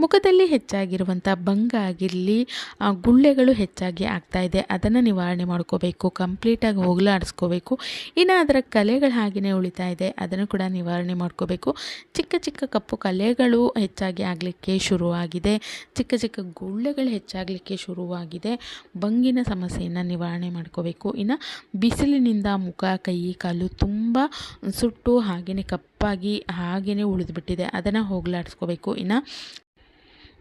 ಮುಖದಲ್ಲಿ ಹೆಚ್ಚಾಗಿರುವಂಥ ಭಂಗ ಆಗಿರಲಿ ಗುಳ್ಳೆಗಳು ಹೆಚ್ಚಾಗಿ ಆಗ್ತಾ ಇದೆ. ಅದನ್ನು ನಿವಾರಣೆ ಮಾಡ್ಕೋಬೇಕು ಕಂಪ್ಲೀಟಾಗಿ ಹೋಗಲಾಡಿಸ್ಕೋಬೇಕು. ಇನ್ನು ಅದರ ಕಲೆಗಳು ಹಾಗೆಯೇ ಉಳಿತಾ ಇದೆ. ಅದನ್ನು ಕೂಡ ನಿವಾರಣೆ ಮಾಡ್ಕೋಬೇಕು. ಚಿಕ್ಕ ಚಿಕ್ಕ ಕಪ್ಪು ಕಲೆಗಳು ಹೆಚ್ಚಾಗಿ ಆಗಲಿಕ್ಕೆ ಶುರುವಾಗಿದೆ. ಚಿಕ್ಕ ಚಿಕ್ಕ ಗುಳ್ಳೆಗಳು ಹೆಚ್ಚಾಗಲಿಕ್ಕೆ ಶುರುವಾಗಿದೆ. ಬಂಗಿನ ಸಮಸ್ಯೆಯನ್ನು ನಿವಾರಣೆ ಮಾಡ್ಕೋಬೇಕು. ಇನ್ನು ಬಿಸಿಲಿನಿಂದ ಮುಖ, ಕೈ, ಕಾಲು ತುಂಬ ಸುಟ್ಟು ಹಾಗೆಯೇ ಕಪ್ಪಾಗಿ ಹಾಗೆಯೇ ಉಳಿದುಬಿಟ್ಟಿದೆ. ಅದನ್ನು ಹೋಗಲಾಡಿಸ್ಕೋಬೇಕು. ಇನ್ನು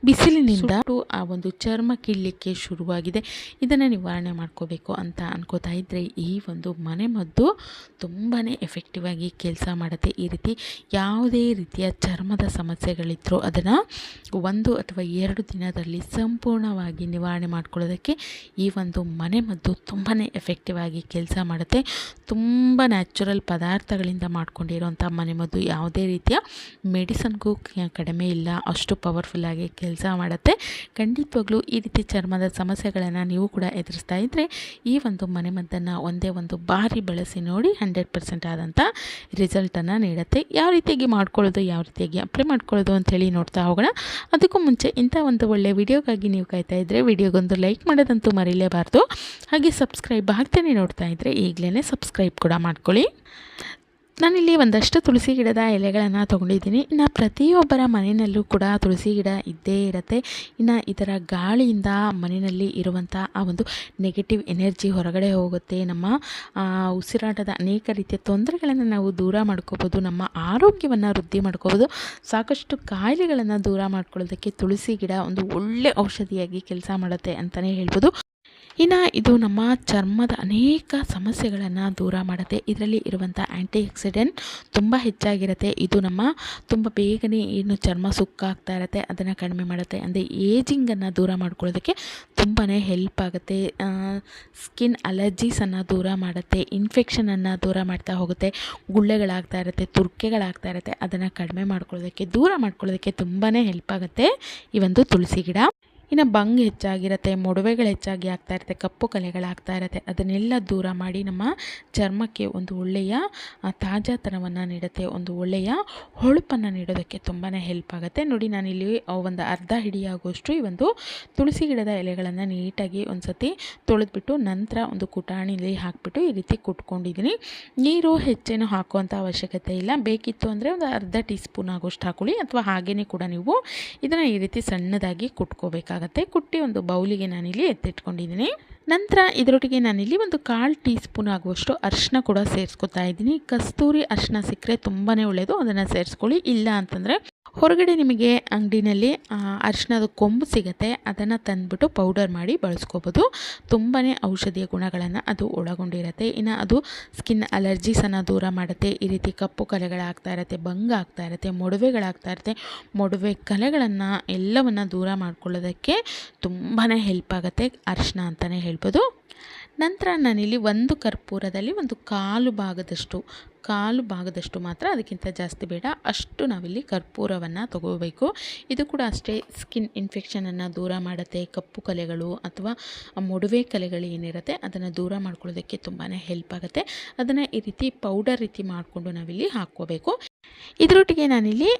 ಬಿಸಿಲಿನಿಂದ ಆ ಒಂದು ಚರ್ಮ ಕೀಳಲಿಕ್ಕೆ ಶುರುವಾಗಿದೆ. ಇದನ್ನು ನಿವಾರಣೆ ಮಾಡ್ಕೋಬೇಕು ಅಂತ ಅನ್ಕೋತಾ ಇದ್ದರೆ ಈ ಒಂದು ಮನೆಮದ್ದು ತುಂಬಾ ಎಫೆಕ್ಟಿವ್ ಆಗಿ ಕೆಲಸ ಮಾಡುತ್ತೆ. ಈ ರೀತಿ ಯಾವುದೇ ರೀತಿಯ ಚರ್ಮದ ಸಮಸ್ಯೆಗಳಿದ್ದರೂ ಅದನ್ನು ಒಂದು ಅಥವಾ ಎರಡು ದಿನದಲ್ಲಿ ಸಂಪೂರ್ಣವಾಗಿ ನಿವಾರಣೆ ಮಾಡ್ಕೊಳ್ಳೋದಕ್ಕೆ ಈ ಒಂದು ಮನೆಮದ್ದು ತುಂಬಾ ಎಫೆಕ್ಟಿವ್ ಆಗಿ ಕೆಲಸ ಮಾಡುತ್ತೆ. ತುಂಬ ನ್ಯಾಚುರಲ್ ಪದಾರ್ಥಗಳಿಂದ ಮಾಡ್ಕೊಂಡಿರೋಂಥ ಮನೆಮದ್ದು ಯಾವುದೇ ರೀತಿಯ ಮೆಡಿಸನ್ಗೂ ಕಡಿಮೆ ಇಲ್ಲ. ಅಷ್ಟು ಪವರ್ಫುಲ್ಲಾಗಿ ಕೆಲಸ ಮಾಡುತ್ತೆ. ಖಂಡಿತವಾಗ್ಲೂ ಈ ರೀತಿ ಚರ್ಮದ ಸಮಸ್ಯೆಗಳನ್ನು ನೀವು ಕೂಡ ಎದುರಿಸ್ತಾ ಇದ್ದರೆ ಈ ಒಂದು ಮನೆಮದ್ದನ್ನು ಒಂದೇ ಒಂದು ಬಾರಿ ಬಳಸಿ ನೋಡಿ ಹಂಡ್ರೆಡ್ ಪರ್ಸೆಂಟ್ ಆದಂಥ ರಿಸಲ್ಟನ್ನು ನೀಡುತ್ತೆ. ಯಾವ ರೀತಿಯಾಗಿ ಮಾಡ್ಕೊಳ್ಳೋದು, ಯಾವ ರೀತಿಯಾಗಿ ಅಪ್ಲೈ ಮಾಡ್ಕೊಳ್ಳೋದು ಅಂಥೇಳಿ ನೋಡ್ತಾ ಹೋಗೋಣ. ಅದಕ್ಕೂ ಮುಂಚೆ ಇಂಥ ಒಂದು ಒಳ್ಳೆಯ ವಿಡಿಯೋಗಾಗಿ ನೀವು ಕಾಯ್ತಾ ಇದ್ದರೆ ವಿಡಿಯೋಗೊಂದು ಲೈಕ್ ಮಾಡೋದಂತೂ ಮರೀಲೇಬಾರ್ದು. ಹಾಗೆ ಸಬ್ಸ್ಕ್ರೈಬ್ ಆಗ್ತೇನೆ ನೋಡ್ತಾ ಇದ್ದರೆ ಈಗಲೇ ಸಬ್ಸ್ಕ್ರೈಬ್ ಕೂಡ ಮಾಡ್ಕೊಳ್ಳಿ. ನಾನಿಲ್ಲಿ ಒಂದಷ್ಟು ತುಳಸಿ ಗಿಡದ ಎಲೆಗಳನ್ನು ತೊಗೊಂಡಿದ್ದೀನಿ. ಇನ್ನು ಪ್ರತಿಯೊಬ್ಬರ ಮನೆಯಲ್ಲೂ ಕೂಡ ತುಳಸಿ ಗಿಡ ಇದ್ದೇ ಇರುತ್ತೆ. ಇನ್ನು ಇದರ ಗಾಳಿಯಿಂದ ಮನೆಯಲ್ಲಿ ಇರುವಂಥ ಆ ಒಂದು ನೆಗೆಟಿವ್ ಎನರ್ಜಿ ಹೊರಗಡೆ ಹೋಗುತ್ತೆ. ನಮ್ಮ ಉಸಿರಾಟದ ಅನೇಕ ರೀತಿಯ ತೊಂದರೆಗಳನ್ನು ನಾವು ದೂರ ಮಾಡ್ಕೋಬೋದು ನಮ್ಮ ಆರೋಗ್ಯವನ್ನು ವೃದ್ಧಿ ಮಾಡ್ಕೋಬೋದು ಸಾಕಷ್ಟು ಕಾಯಿಲೆಗಳನ್ನು ದೂರ ಮಾಡ್ಕೊಳ್ಳೋದಕ್ಕೆ ತುಳಸಿ ಗಿಡ ಒಂದು ಒಳ್ಳೆ ಔಷಧಿಯಾಗಿ ಕೆಲಸ ಮಾಡುತ್ತೆ ಅಂತಲೇ ಹೇಳ್ಬೋದು. ಇನ್ನು ಇದು ನಮ್ಮ ಚರ್ಮದ ಅನೇಕ ಸಮಸ್ಯೆಗಳನ್ನು ದೂರ ಮಾಡುತ್ತೆ. ಇದರಲ್ಲಿ ಇರುವಂಥ ಆ್ಯಂಟಿ ಆಕ್ಸಿಡೆಂಟ್ ತುಂಬ ಹೆಚ್ಚಾಗಿರುತ್ತೆ. ಇದು ನಮ್ಮ ತುಂಬ ಬೇಗನೆ ಏನು ಚರ್ಮ ಸುಕ್ಕಾಗ್ತಾ ಇರುತ್ತೆ, ಅದನ್ನು ಕಡಿಮೆ ಮಾಡುತ್ತೆ. ಅಂದರೆ ಏಜಿಂಗನ್ನು ದೂರ ಮಾಡ್ಕೊಳ್ಳೋದಕ್ಕೆ ತುಂಬಾ ಹೆಲ್ಪ್ ಆಗುತ್ತೆ. ಸ್ಕಿನ್ ಅಲರ್ಜೀಸನ್ನು ದೂರ ಮಾಡುತ್ತೆ ಇನ್ಫೆಕ್ಷನನ್ನು ದೂರ ಮಾಡ್ತಾ ಹೋಗುತ್ತೆ, ಗುಳ್ಳೆಗಳಾಗ್ತಾ ಇರುತ್ತೆ, ತುರ್ಕೆಗಳಾಗ್ತಾ ಇರುತ್ತೆ, ಅದನ್ನು ಕಡಿಮೆ ಮಾಡ್ಕೊಳ್ಳೋದಕ್ಕೆ, ದೂರ ಮಾಡ್ಕೊಳ್ಳೋದಕ್ಕೆ ತುಂಬಾ ಹೆಲ್ಪ್ ಆಗುತ್ತೆ ಈ ಒಂದು ತುಳಸಿ ಗಿಡ. ಇನ್ನು ಬಂಗ್ ಹೆಚ್ಚಾಗಿರುತ್ತೆ, ಮೊಡವೆಗಳು ಹೆಚ್ಚಾಗಿ ಆಗ್ತಾ ಇರುತ್ತೆ, ಕಪ್ಪು ಕಲೆಗಳಾಗ್ತಾ ಇರುತ್ತೆ. ಅದನ್ನೆಲ್ಲ ದೂರ ಮಾಡಿ ನಮ್ಮ ಚರ್ಮಕ್ಕೆ ಒಂದು ಒಳ್ಳೆಯ ತಾಜಾತನವನ್ನು ನೀಡುತ್ತೆ. ಒಂದು ಒಳ್ಳೆಯ ಹೊಳಪನ್ನು ನೀಡೋದಕ್ಕೆ ತುಂಬಾ ಹೆಲ್ಪ್ ಆಗುತ್ತೆ. ನೋಡಿ, ನಾನಿಲ್ಲಿ ಒಂದು ಅರ್ಧ ಹಿಡಿಯಾಗುವಷ್ಟು ಈ ಒಂದು ತುಳಸಿ ಗಿಡದ ಎಲೆಗಳನ್ನು ನೀಟಾಗಿ ಒಂದು ಸತಿ ತೊಳೆದ್ಬಿಟ್ಟು ನಂತರ ಒಂದು ಕುಟಾಣಿಲಿ ಹಾಕಿಬಿಟ್ಟು ಈ ರೀತಿ ಕುಟ್ಕೊಂಡಿದ್ದೀನಿ. ನೀರು ಹೆಚ್ಚೇನು ಹಾಕುವಂಥ ಅವಶ್ಯಕತೆ ಇಲ್ಲ. ಬೇಕಿತ್ತು ಅಂದರೆ ಒಂದು ಅರ್ಧ ಟೀ ಸ್ಪೂನ್ ಆಗೋಷ್ಟು ಹಾಕೊಳ್ಳಿ. ಅಥವಾ ಹಾಗೇ ಕೂಡ ನೀವು ಇದನ್ನು ಈ ರೀತಿ ಸಣ್ಣದಾಗಿ ಕುಟ್ಕೋಬೇಕಾಗುತ್ತೆ. ಆಗುತ್ತೆ ಕುಟ್ಟಿ ಒಂದು ಬೌಲಿಗೆ ನಾನಿಲ್ಲಿ ಎತ್ತಿಟ್ಕೊಂಡಿದ್ದೀನಿ. ನಂತರ ಇದರೊಟ್ಟಿಗೆ ನಾನಿಲ್ಲಿ ಒಂದು ಕಾಲು ಟೀ ಸ್ಪೂನ್ ಆಗುವಷ್ಟು ಅರಿಶಿನ ಕೂಡ ಸೇರಿಸ್ಕೊತಾ ಇದ್ದೀನಿ. ಕಸ್ತೂರಿ ಅರಿಶಿನ ಸಿಕ್ಕರೆ ತುಂಬಾ ಒಳ್ಳೆಯದು ಅದನ್ನು ಸೇರಿಸ್ಕೊಳ್ಳಿ. ಇಲ್ಲ ಅಂತಂದರೆ ಹೊರಗಡೆ ನಿಮಗೆ ಅಂಗಡಿನಲ್ಲಿ ಅರಿಶಿನದ ಕೊಂಬು ಸಿಗುತ್ತೆ. ಅದನ್ನು ತಂದುಬಿಟ್ಟು ಪೌಡರ್ ಮಾಡಿ ಬಳಸ್ಕೋಬೋದು. ತುಂಬಾ ಔಷಧೀಯ ಗುಣಗಳನ್ನು ಅದು ಒಳಗೊಂಡಿರುತ್ತೆ. ಇನ್ನು ಅದು ಸ್ಕಿನ್ ಅಲರ್ಜೀಸನ್ನು ದೂರ ಮಾಡುತ್ತೆ. ಈ ರೀತಿ ಕಪ್ಪು ಕಲೆಗಳಾಗ್ತಾ ಇರುತ್ತೆ, ಭಂಗ ಆಗ್ತಾ ಇರುತ್ತೆ ಮೊಡವೆಗಳಾಗ್ತಾ ಇರುತ್ತೆ. ಮೊಡವೆ ಕಲೆಗಳನ್ನು ಎಲ್ಲವನ್ನು ದೂರ ಮಾಡ್ಕೊಳ್ಳೋದಕ್ಕೆ ತುಂಬಾ ಹೆಲ್ಪ್ ಆಗುತ್ತೆ. ಅರಿಶಿನ ಅಂತಲೇ ಹೇಳ್ಬೋದು. ನಂತರ ನಾನಿಲ್ಲಿ ಒಂದು ಕರ್ಪೂರದಲ್ಲಿ ಒಂದು ಕಾಲು ಭಾಗದಷ್ಟು ಕಾಲು ಭಾಗದಷ್ಟು ಮಾತ್ರ, ಅದಕ್ಕಿಂತ ಜಾಸ್ತಿ ಬೇಡ. ಅಷ್ಟು ನಾವಿಲ್ಲಿ ಕರ್ಪೂರವನ್ನು ತಗೋಬೇಕು. ಇದು ಕೂಡ ಅಷ್ಟೇ ಸ್ಕಿನ್ ಇನ್ಫೆಕ್ಷನನ್ನು ದೂರ ಮಾಡುತ್ತೆ. ಕಪ್ಪು ಕಲೆಗಳು ಅಥವಾ ಮೊಡವೆ ಕಲೆಗಳು ಏನಿರುತ್ತೆ, ಅದನ್ನು ದೂರ ಮಾಡ್ಕೊಳ್ಳೋದಕ್ಕೆ ತುಂಬಾ ಹೆಲ್ಪ್ ಆಗುತ್ತೆ. ಅದನ್ನು ಈ ರೀತಿ ಪೌಡರ್ ರೀತಿ ಮಾಡಿಕೊಂಡು ನಾವಿಲ್ಲಿ ಹಾಕ್ಕೋಬೇಕು. ಇದರೊಟ್ಟಿಗೆ ನಾನಿಲ್ಲಿ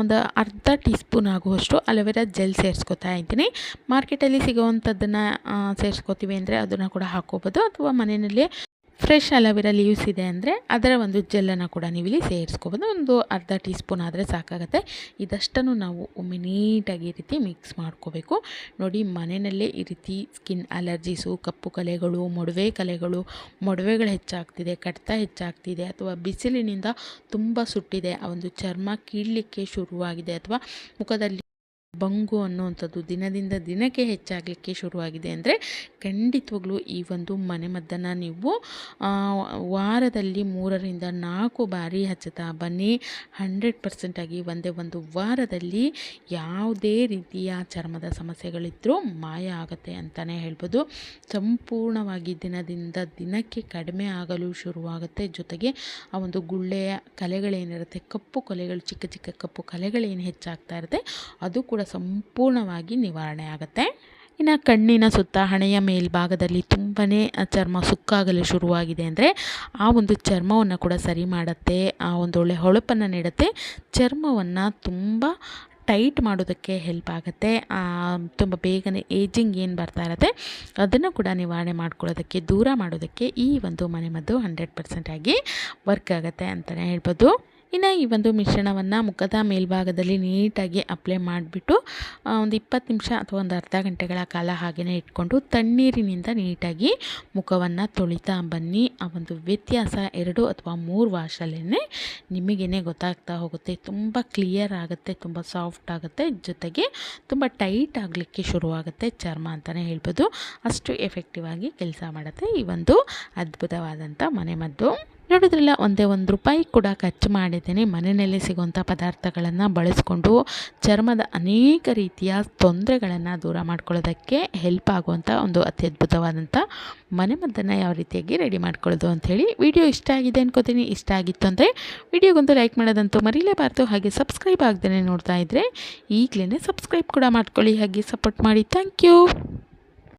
ಒಂದು ಅರ್ಧ ಟೀ ಸ್ಪೂನ್ ಆಗುವಷ್ಟು ಅಲೋವೆರಾ ಜೆಲ್ ಸೇರಿಸ್ಕೊತಾ ಇದ್ದೀನಿ. ಮಾರ್ಕೆಟಲ್ಲಿ ಸಿಗೋವಂಥದ್ದನ್ನು ಸೇರಿಸ್ಕೋತೀವಿ ಅಂದರೆ ಅದನ್ನು ಕೂಡ ಹಾಕ್ಕೋಬೋದು. ಅಥವಾ ಮನೆಯಲ್ಲೇ ಫ್ರೆಶ್ ಅಲೋವೆರಾ ಲೀವ್ಸ್ ಇದೆ ಅಂದರೆ ಅದರ ಒಂದು ಜೆಲ್ಲನ್ನು ಕೂಡ ನೀವು ಇಲ್ಲಿ ಸೇರಿಸ್ಕೋಬೋದು. ಒಂದು ಅರ್ಧ ಟೀ ಸ್ಪೂನ್ ಆದರೆ ಸಾಕಾಗುತ್ತೆ. ಇದಷ್ಟನ್ನು ನಾವು ಒಮ್ಮೆ ನೀಟಾಗಿ ಈ ರೀತಿ ಮಿಕ್ಸ್ ಮಾಡ್ಕೋಬೇಕು. ನೋಡಿ, ಮನೆಯಲ್ಲೇ ಈ ರೀತಿ ಸ್ಕಿನ್ ಅಲರ್ಜೀಸು ಕಪ್ಪು ಕಲೆಗಳು, ಮೊಡವೆ ಕಲೆಗಳು, ಮೊಡವೆಗಳು ಹೆಚ್ಚಾಗ್ತಿದೆ, ಕಡಿತ ಹೆಚ್ಚಾಗ್ತಿದೆ, ಅಥವಾ ಬಿಸಿಲಿನಿಂದ ತುಂಬ ಸುಟ್ಟಿದೆ, ಆ ಒಂದು ಚರ್ಮ ಕೀಳಲಿಕ್ಕೆ ಶುರುವಾಗಿದೆ, ಅಥವಾ ಮುಖದಲ್ಲಿ ಬಂಗು ಅನ್ನುವಂಥದ್ದು ದಿನದಿಂದ ದಿನಕ್ಕೆ ಹೆಚ್ಚಾಗಲಿಕ್ಕೆ ಶುರುವಾಗಿದೆ ಅಂದರೆ ಖಂಡಿತವಾಗ್ಲೂ ಈ ಒಂದು ಮನೆಮದ್ದನ್ನು ನೀವು ವಾರದಲ್ಲಿ ಮೂರರಿಂದ ನಾಲ್ಕು ಬಾರಿ ಹಚ್ಚುತ್ತಾ ಬನ್ನಿ. ಹಂಡ್ರೆಡ್ ಪರ್ಸೆಂಟಾಗಿ ಒಂದೇ ಒಂದು ವಾರದಲ್ಲಿ ಯಾವುದೇ ರೀತಿಯ ಚರ್ಮದ ಸಮಸ್ಯೆಗಳಿದ್ದರೂ ಮಾಯ ಆಗುತ್ತೆ ಅಂತಲೇ ಹೇಳ್ಬೋದು. ಸಂಪೂರ್ಣವಾಗಿ ದಿನದಿಂದ ದಿನಕ್ಕೆ ಕಡಿಮೆ ಆಗಲು ಶುರುವಾಗುತ್ತೆ. ಜೊತೆಗೆ ಆ ಒಂದು ಗುಳ್ಳೆಯ ಕಲೆಗಳೇನಿರುತ್ತೆ, ಕಪ್ಪು ಕಲೆಗಳು, ಚಿಕ್ಕ ಚಿಕ್ಕ ಕಪ್ಪು ಕಲೆಗಳೇನು ಹೆಚ್ಚಾಗ್ತಾ ಇರುತ್ತೆ, ಅದು ಕೂಡ ಸಂಪೂರ್ಣವಾಗಿ ನಿವಾರಣೆ ಆಗುತ್ತೆ. ಇನ್ನು ಕಣ್ಣಿನ ಸುತ್ತ ಹಣೆಯ ಮೇಲ್ಭಾಗದಲ್ಲಿ ತುಂಬಾ ಚರ್ಮ ಸುಕ್ಕಾಗಲು ಶುರುವಾಗಿದೆ ಅಂದರೆ ಆ ಒಂದು ಚರ್ಮವನ್ನು ಕೂಡ ಸರಿ ಮಾಡುತ್ತೆ, ಆ ಒಂದು ಒಳ್ಳೆ ಹೊಳಪನ್ನು ನೀಡುತ್ತೆ. ಚರ್ಮವನ್ನು ತುಂಬ ಟೈಟ್ ಮಾಡೋದಕ್ಕೆ ಹೆಲ್ಪ್ ಆಗುತ್ತೆ. ತುಂಬ ಬೇಗನೆ ಏಜಿಂಗ್ ಏನು ಬರ್ತಾ ಇರುತ್ತೆ, ಅದನ್ನು ಕೂಡ ನಿವಾರಣೆ ಮಾಡ್ಕೊಳ್ಳೋದಕ್ಕೆ, ದೂರ ಮಾಡೋದಕ್ಕೆ ಈ ಒಂದು ಮನೆಮದ್ದು ಹಂಡ್ರೆಡ್ ಪರ್ಸೆಂಟಾಗಿ ವರ್ಕ್ ಆಗುತ್ತೆ ಅಂತಲೇ ಹೇಳ್ಬೋದು. ಇನ್ನು ಈ ಒಂದು ಮಿಶ್ರಣವನ್ನು ಮುಖದ ಮೇಲ್ಭಾಗದಲ್ಲಿ ನೀಟಾಗಿ ಅಪ್ಲೈ ಮಾಡಿಬಿಟ್ಟು ಒಂದು ಇಪ್ಪತ್ತು ನಿಮಿಷ ಅಥವಾ ಒಂದು ಅರ್ಧ ಗಂಟೆಗಳ ಕಾಲ ಹಾಗೆಯೇ ಇಟ್ಕೊಂಡು ತಣ್ಣೀರಿನಿಂದ ನೀಟಾಗಿ ಮುಖವನ್ನು ತೊಳಿತಾ ಬನ್ನಿ. ಆ ಒಂದು ವ್ಯತ್ಯಾಸ ಎರಡು ಅಥವಾ ಮೂರು ವಾಶಲ್ಲೇ ನಿಮಗೇನೆ ಗೊತ್ತಾಗ್ತಾ ಹೋಗುತ್ತೆ. ತುಂಬ ಕ್ಲಿಯರ್ ಆಗುತ್ತೆ, ತುಂಬ ಸಾಫ್ಟ್ ಆಗುತ್ತೆ. ಜೊತೆಗೆ ತುಂಬ ಟೈಟ್ ಆಗಲಿಕ್ಕೆ ಶುರುವಾಗುತ್ತೆ ಚರ್ಮ ಅಂತಲೇ ಹೇಳ್ಬೋದು. ಅಷ್ಟು ಎಫೆಕ್ಟಿವ್ ಆಗಿ ಕೆಲಸ ಮಾಡುತ್ತೆ ಈ ಒಂದು ಅದ್ಭುತವಾದಂಥ ಮನೆಮದ್ದು. ನೋಡಿದ್ರಲ್ಲ ಒಂದೇ ಒಂದು ರೂಪಾಯಿ ಕೂಡ ಖರ್ಚು ಮಾಡಿದ್ದೇನೆ. ಮನೆಯಲ್ಲೇ ಸಿಗುವಂಥ ಪದಾರ್ಥಗಳನ್ನು ಬಳಸ್ಕೊಂಡು ಚರ್ಮದ ಅನೇಕ ರೀತಿಯ ತೊಂದರೆಗಳನ್ನು ದೂರ ಮಾಡ್ಕೊಳ್ಳೋದಕ್ಕೆ ಹೆಲ್ಪ್ ಆಗುವಂಥ ಒಂದು ಅತ್ಯದ್ಭುತವಾದಂಥ ಮನೆಮದ್ದನ್ನು ಯಾವ ರೀತಿಯಾಗಿ ರೆಡಿ ಮಾಡ್ಕೊಳ್ಳೋದು ಅಂಥೇಳಿ ವಿಡಿಯೋ ಇಷ್ಟ ಆಗಿದೆ ಅನ್ಕೋತೀನಿ. ಇಷ್ಟ ಆಗಿತ್ತು ಅಂದರೆ ವಿಡಿಯೋಗೊಂದು ಲೈಕ್ ಮಾಡೋದಂತೂ ಮರೀಲೇಬಾರ್ದು. ಹಾಗೆ ಸಬ್ಸ್ಕ್ರೈಬ್ ಆಗದೇ ನೋಡ್ತಾ ಇದ್ದರೆ ಈಗಲೇ ಸಬ್ಸ್ಕ್ರೈಬ್ ಕೂಡ ಮಾಡ್ಕೊಳ್ಳಿ. ಹಾಗೆ ಸಪೋರ್ಟ್ ಮಾಡಿ. Thank you